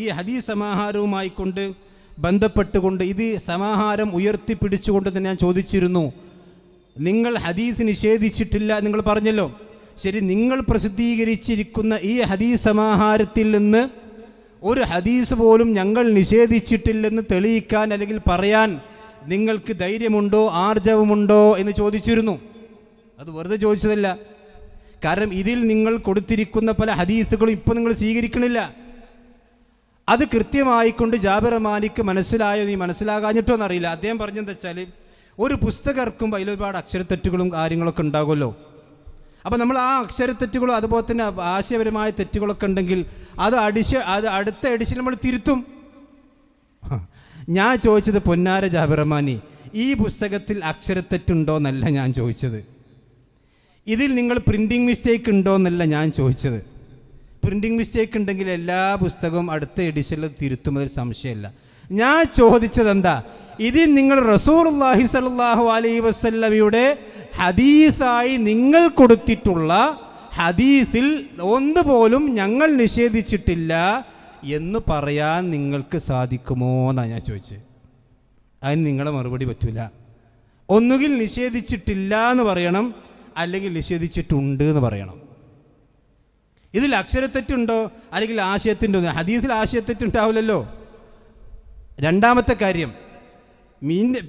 ഈ ഹദീസ് സമാഹാരവുമായി കൊണ്ട് ബന്ധപ്പെട്ടുകൊണ്ട് ഇത് സമാഹാരം ഉയർത്തിപ്പിടിച്ചുകൊണ്ട് തന്നെ ഞാൻ ചോദിച്ചിരുന്നു. നിങ്ങൾ ഹദീസ് നിഷേധിച്ചിട്ടില്ല നിങ്ങൾ പറഞ്ഞല്ലോ. ശരി നിങ്ങൾ പ്രസിദ്ധീകരിച്ചിരിക്കുന്ന ഈ ഹദീസ് സമാഹാരത്തിൽ നിന്ന് ഒരു ഹദീസ് പോലും ഞങ്ങൾ നിഷേധിച്ചിട്ടില്ലെന്ന് തെളിയിക്കാൻ അല്ലെങ്കിൽ പറയാൻ നിങ്ങൾക്ക് ധൈര്യമുണ്ടോ ആർജവമുണ്ടോ എന്ന് ചോദിച്ചിരുന്നു. അത് വെറുതെ ചോദിച്ചതല്ല. കാരണം ഇതിൽ നിങ്ങൾ കൊടുത്തിരിക്കുന്ന പല ഹദീസുകളും ഇപ്പോൾ നിങ്ങൾ സ്വീകരിക്കണില്ല. അത് കൃത്യമായിക്കൊണ്ട് ജാബിർ മാലിക്ക് മനസ്സിലായോ നീ മനസ്സിലാകാഞ്ഞിട്ടോ എന്നറിയില്ല. അദ്ദേഹം പറഞ്ഞെന്താ വെച്ചാൽ ഒരു പുസ്തകർക്കും ഇറക്കുമ്പോൾ അതിൽ ഒരുപാട് അക്ഷരത്തെറ്റുകളും കാര്യങ്ങളൊക്കെ ഉണ്ടാകുമല്ലോ. അപ്പോൾ നമ്മൾ ആ അക്ഷരത്തെറ്റുകളും അതുപോലെ തന്നെ ആശയപരമായ തെറ്റുകളൊക്കെ ഉണ്ടെങ്കിൽ അത് അടിശ അത് അടുത്ത എഡിഷൻ നമ്മൾ തിരുത്തും. ഞാൻ ചോദിച്ചത് പൊന്നാര ജാബിറമാനി ഈ പുസ്തകത്തിൽ അക്ഷരത്തെറ്റുണ്ടോ എന്നല്ല ഞാൻ ചോദിച്ചത്. ഇതിൽ നിങ്ങൾ പ്രിന്റിംഗ് മിസ്റ്റേക്ക് ഉണ്ടോ എന്നല്ല ഞാൻ ചോദിച്ചത്. പ്രിന്റിംഗ് മിസ്റ്റേക്ക് ഉണ്ടെങ്കിൽ എല്ലാ പുസ്തകവും അടുത്ത എഡിഷനിൽ തിരുത്തുന്നതിൽ സംശയമില്ല. ഞാൻ ചോദിച്ചത് എന്താ ഇത് നിങ്ങൾ റസൂർ അള്ളാഹി സലാഹു അലൈ വസല്ലമയുടെ ഹദീസായി നിങ്ങൾ കൊടുത്തിട്ടുള്ള ഹദീസിൽ ഒന്നുപോലും ഞങ്ങൾ നിഷേധിച്ചിട്ടില്ല എന്ന് പറയാൻ നിങ്ങൾക്ക് സാധിക്കുമോ എന്നാണ് ഞാൻ ചോദിച്ചത് അതിന് നിങ്ങളെ മറുപടി പറ്റൂല. ഒന്നുകിൽ നിഷേധിച്ചിട്ടില്ല എന്ന് പറയണം അല്ലെങ്കിൽ നിഷേധിച്ചിട്ടുണ്ട് എന്ന് പറയണം. ഇതിൽ അക്ഷരത്തെറ്റുണ്ടോ? അല്ലെങ്കിൽ ആശയത്തിന്റെ ഹദീസിൽ ആശയത്തെറ്റുണ്ടാവില്ലല്ലോ. രണ്ടാമത്തെ കാര്യം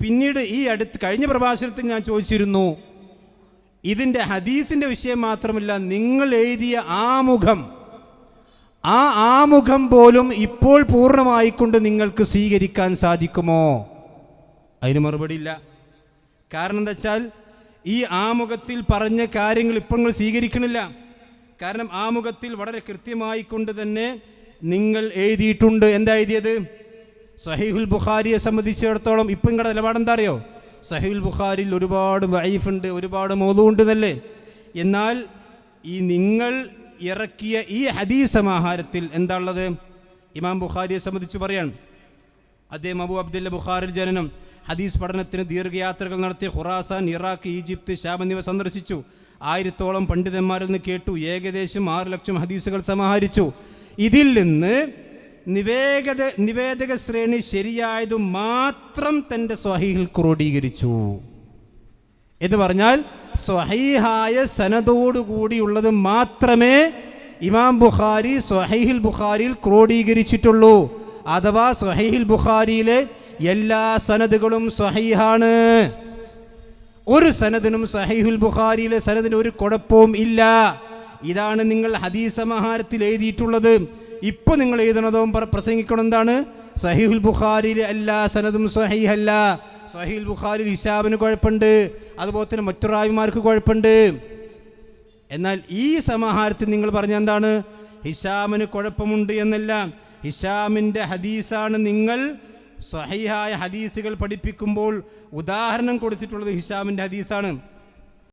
പിന്നീട് ഈ അടുത്ത് കഴിഞ്ഞ പ്രഭാഷണത്തിൽ ഞാൻ ചോദിച്ചിരുന്നു ഇതിന്റെ ഹദീസിന്റെ വിഷയം മാത്രമല്ല നിങ്ങൾ എഴുതിയ ആമുഖം ആ ആമുഖം പോലും ഇപ്പോൾ പൂർണമായിക്കൊണ്ട് നിങ്ങൾക്ക് സ്വീകരിക്കാൻ സാധിക്കുമോ? അതിന് മറുപടി ഇല്ല. കാരണം എന്താ വെച്ചാൽ ഈ ആമുഖത്തിൽ പറഞ്ഞ കാര്യങ്ങൾ ഇപ്പം നിങ്ങൾ സ്വീകരിക്കണില്ല. കാരണം ആമുഖത്തിൽ വളരെ കൃത്യമായി കൊണ്ട് തന്നെ നിങ്ങൾ എഴുതിയിട്ടുണ്ട്. എന്താ എഴുതിയത്? സഹീഹുൽ ബുഖാരിയെ സംബന്ധിച്ചിടത്തോളം ഇപ്പം നിങ്ങളുടെ നിലപാടെന്താ അറിയോ? സഹീൽ ബുഖാരിൽ ഒരുപാട് വൈഫുണ്ട് ഒരുപാട് മോതുണ്ട് എന്നല്ലേ എന്നാൽ ഈ നിങ്ങൾ ഇറക്കിയ ഈ ഹദീസ് സമാഹാരത്തിൽ എന്താ ഉള്ളത്? ഇമാം ബുഖാരിയെ സംബന്ധിച്ച് പറയാണ്. അദ്ദേഹം അബു അബ്ദുല്ല ബുഖാറിൽ ജനനം ഹദീസ് പഠനത്തിന് ദീർഘയാത്രകൾ നടത്തി ഖുറാസാൻ ഇറാഖ് ഈജിപ്ത് ഷാം എന്നിവ സന്ദർശിച്ചു. ആയിരത്തോളം പണ്ഡിതന്മാരിൽ നിന്ന് കേട്ടു. ഏകദേശം ആറ് ലക്ഷം ഹദീസുകൾ സമാഹരിച്ചു. ഇതിൽ നിന്ന് നിവേദക നിവേദക ശ്രേണി ശരിയായതു മാത്രം തന്റെ സ്വഹീഹിൽ ക്രോഡീകരിച്ചു. എന്ന് പറഞ്ഞാൽ സ്വഹീഹായ സനതോടുകൂടിയുള്ളത് മാത്രമേ ഇമാം ബുഖാരി സ്വഹീഹിൽ ബുഖാരിയിൽ ക്രോഡീകരിച്ചിട്ടുള്ളൂ. അഥവാ സ്വഹീഹിൽ ബുഖാരിയിലെ എല്ലാ സനദുകളും സ്വഹീഹാണ്. ഒരു സനദിനും സഹീഹുൽ ബുഖാരിയിലെ സനദിന് ഒരു കുഴപ്പവും ഇല്ല. ഇതാണ് നിങ്ങൾ ഹദീസ് സമാഹാരത്തിൽ എഴുതിയിട്ടുള്ളത്. ഇപ്പോൾ നിങ്ങൾ എഴുതണതും പ്ര- പ്രസംഗിക്കണം എന്താണ്? സഹീഹുൽ ബുഖാരിയിലെ എല്ലാ സനദും സഹീഹല്ല. സഹീൽ ബുഖാരിൽ ഹിസാബിന് കുഴപ്പമുണ്ട് അതുപോലെ തന്നെ മറ്റു റാവിമാർക്ക് കുഴപ്പമുണ്ട് എന്നാൽ ഈ സമാഹാരത്തിൽ നിങ്ങൾ പറഞ്ഞ എന്താണ്? ഹിഷാമിന് കുഴപ്പമുണ്ട് എന്നല്ല. ഹിഷാമിന്റെ ഹദീസാണ് നിങ്ങൾ സ്വഹീഹായ ഹദീസുകൾ പഠിപ്പിക്കുമ്പോൾ ഉദാഹരണം കൊടുത്തിട്ടുള്ളത് ഹിഷാമിന്റെ ഹദീസാണ്.